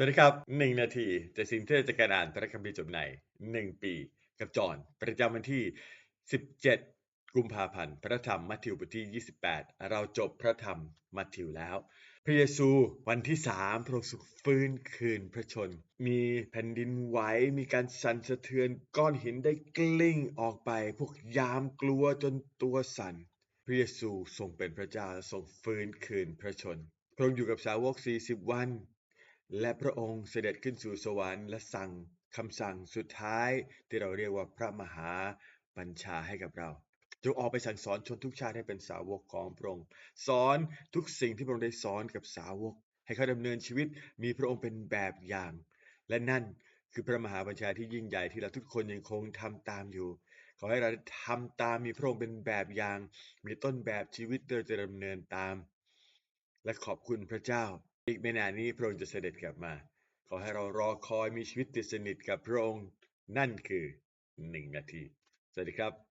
สวัสดีครับ 1 นาทีแต่สิ่งที่เราจะการอ่านพระคัมภีร์จบใน 1 ปี กับจอห์นประจำวันที่ 17 กุมภาพันธ์ พระธรรมมัทธิวบทที่ 28 เราจบพระธรรมมัทธิวแล้ว พระเยซูวันที่3พระองค์ทรงฟื้นคืนพระชน มีแผ่นดินไหวมีการสั่นสะเทือนก้อนหินได้กลิ้งออกไป พวกยามกลัวจนตัวสั่น พระเยซูทรงเป็นพระเจ้าทรงฟื้นคืนพระชนพระองค์อยู่กับสาวก 40 วัน และพระองค์เสด็จขึ้นสู่สวรรค์และสั่งคำสั่งสุดท้ายที่เราเรียกว่าพระมหาบัญชาให้กับเราจงออกไปสั่งสอนชนทุกชาติให้เป็นสาวกของพระองค์สอนทุกสิ่งที่พระองค์ได้สอนกับสาวก ให้เขาดำเนินชีวิตมีพระองค์เป็นแบบอย่าง และนั่นคือพระมหาบัญชาที่ยิ่งใหญ่ที่เราทุกคนยังคงทำตามอยู่ ขอให้เราทำตามมีพระองค์เป็นแบบอย่าง มีต้นแบบชีวิตโดยจะดำเนินตาม และขอบคุณพระเจ้า อีกไม่นานนี้พระองค์จะเสด็จกลับมา ขอให้เรารอคอยมีชีวิตติดสนิทกับพระองค์นั่นคือหนึ่งนาที สวัสดีครับ